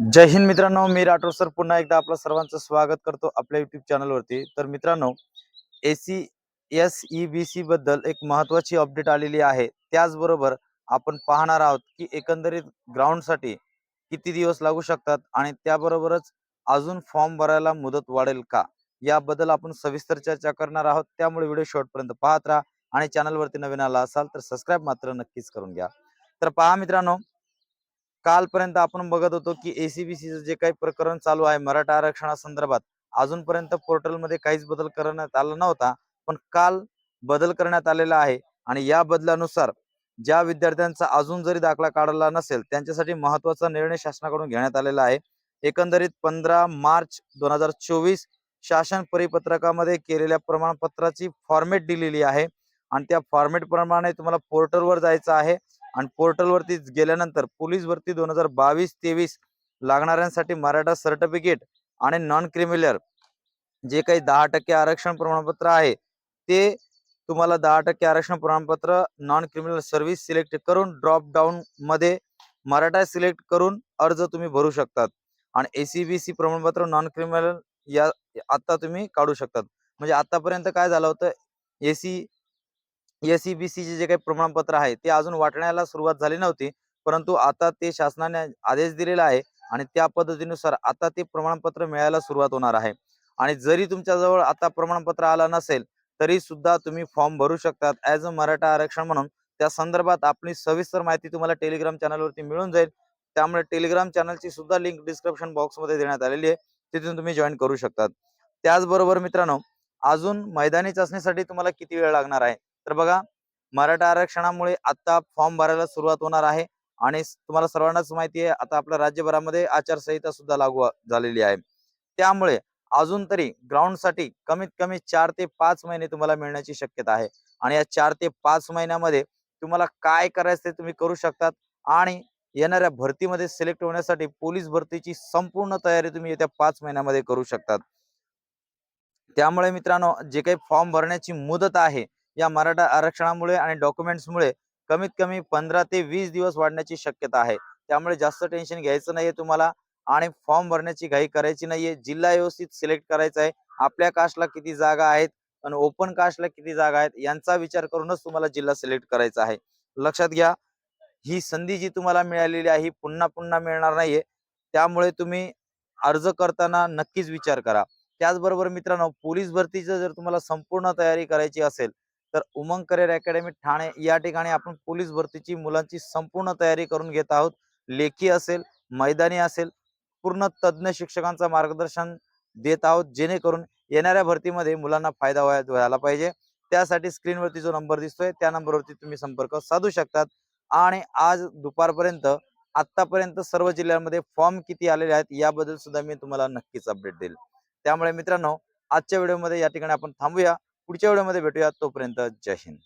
जय हिंद मित्रांनो मी राठोड सर. पुन्हा एकदा आपलं सर्वांचं स्वागत करतो आपल्या युट्यूब चॅनलवरती तर मित्रांनो A C S E B C बद्दल एक महत्वाची अपडेट आलेली आहे. त्याचबरोबर आपण पाहणार आहोत की एकंदरीत ग्राउंडसाठी किती दिवस लागू शकतात आणि त्याबरोबरच अजून फॉर्म भरायला मुदत वाढेल का? याबद्दल आपण सविस्तर चर्चा करणार आहोत. त्यामुळे व्हिडिओ शेवटपर्यंत पाहत राहा आणि चॅनलवरती नवीन आला असाल तर सबस्क्राईब मात्र नक्कीच करून घ्या. तर पहा मित्रांनो कालपर्यंत आपण बघत होतो की एसीबीसीचं जे काही प्रकरण चालू आहे मराठा आरक्षणासंदर्भात अजूनपर्यंत पोर्टलमध्ये काहीच बदल करण्यात आला नव्हता पण काल बदल करण्यात आलेला आहे आणि या बदलानुसार ज्या विद्यार्थ्यांचा अजून जरी दाखला काढला नसेल त्यांच्यासाठी महत्त्वाचा निर्णय शासनाकडून घेण्यात आलेला आहे. एकंदरीत पंधरा मार्च दोन हजार चोवीस शासन परिपत्रकामध्ये केलेल्या प्रमाणपत्राची फॉर्मेट दिलेली आहे आणि त्या फॉर्मेट प्रमाणे तुम्हाला पोर्टलवर जायचं आहे. आणि पोर्टलवरती गेल्यानंतर पोलीस भरती दोन हजार बावीस तेवीस लागणाऱ्यांसाठी मराठा सर्टिफिकेट आणि नॉन क्रिमिलर जे काही दहा टक्के आरक्षण प्रमाणपत्र आहे ते तुम्हाला दहा टक्के आरक्षण प्रमाणपत्र नॉन क्रिमिनल सर्व्हिस सिलेक्ट करून ड्रॉप डाऊन मध्ये मराठा सिलेक्ट करून अर्ज तुम्ही भरू शकतात. आणि एसीबीसी प्रमाणपत्र नॉन क्रिमिनल या आता तुम्ही काढू शकतात. म्हणजे आतापर्यंत काय झालं होतं? एसी एसीबीसीचे जे काही प्रमाणपत्र आहे ते अजून वाटण्याला सुरुवात झाली नव्हती. परंतु आता ते शासनाने आदेश दिलेला आहे आणि त्या पद्धतीनुसार आता ते प्रमाणपत्र मिळायला सुरुवात होणार आहे. आणि जरी तुमच्याजवळ आता प्रमाणपत्र आलं नसेल तरी सुद्धा तुम्ही फॉर्म भरू शकतात ऍज अ मराठा आरक्षण म्हणून. त्या संदर्भात आपली सविस्तर माहिती तुम्हाला टेलिग्राम चॅनलवरती मिळून जाईल. त्यामुळे टेलिग्राम चॅनलची सुद्धा लिंक डिस्क्रिप्शन बॉक्समध्ये देण्यात आलेली आहे. तिथून तुम्ही जॉईन करू शकतात. त्याचबरोबर मित्रांनो अजून मैदानी चाचणीसाठी तुम्हाला किती वेळ लागणार आहे? तर बघा मराठा आरक्षणामुळे आता फॉर्म भरायला सुरुवात होणार आहे आणि तुम्हाला सर्वांनाच माहिती आहे आता आपल्या राज्यभरामध्ये आचारसंहिता सुद्धा लागू झालेली आहे. त्यामुळे अजून तरी ग्राउंडसाठी कमीत कमी चार ते पाच महिने तुम्हाला मिळण्याची शक्यता आहे. आणि या चार ते पाच महिन्यामध्ये तुम्हाला काय करायचं ते तुम्ही करू शकतात आणि येणाऱ्या भरतीमध्ये सिलेक्ट होण्यासाठी पोलीस भरतीची संपूर्ण तयारी तुम्ही येत्या पाच महिन्यामध्ये करू शकतात. त्यामुळे मित्रांनो जे काही फॉर्म भरण्याची मुदत आहे या मराठा आरक्षणामुळे आणि डॉक्युमेंट्समुळे कमीत कमी पंधरा ते वीस दिवस वाढण्याची शक्यता आहे. त्यामुळे जास्त टेन्शन घ्यायचं नाहीये तुम्हाला आणि फॉर्म भरण्याची घाई करायची नाहीये. जिल्हा व्यवस्थित सिलेक्ट करायचा आहे. आपल्या कास्टला किती जागा आहेत आणि ओपन कास्टला किती जागा आहेत यांचा विचार करूनच तुम्हाला जिल्हा सिलेक्ट करायचा आहे. लक्षात घ्या ही संधी जी तुम्हाला मिळालेली आहे ही पुन्हा पुन्हा मिळणार नाहीये. त्यामुळे तुम्ही अर्ज करताना नक्कीच विचार करा. त्याचबरोबर मित्रांनो पोलीस भरतीचं जर तुम्हाला संपूर्ण तयारी करायची असेल तर उमंग करिअर अकॅडमी ठाणे या ठिकाणी आपण पोलीस भरतीची मुलांची संपूर्ण तयारी करून घेत आहोत. लेखी असेल मैदानी असेल पूर्ण तज्ज्ञ शिक्षकांचं मार्गदर्शन देत आहोत जेणेकरून येणाऱ्या भरतीमध्ये मुलांना फायदा व्हाय- व्हायला पाहिजे. त्यासाठी स्क्रीनवरती जो नंबर दिसतोय त्या नंबरवरती तुम्ही संपर्क साधू शकतात. आणि आज दुपारपर्यंत आतापर्यंत सर्व जिल्ह्यांमध्ये फॉर्म किती आलेले आहेत याबद्दल सुद्धा मी तुम्हाला नक्कीच अपडेट देईल. त्यामुळे मित्रांनो आजच्या व्हिडिओमध्ये या ठिकाणी आपण थांबूया. पुढच्या व्हिडिओमध्ये भेटूया तोपर्यंत जय हिंद.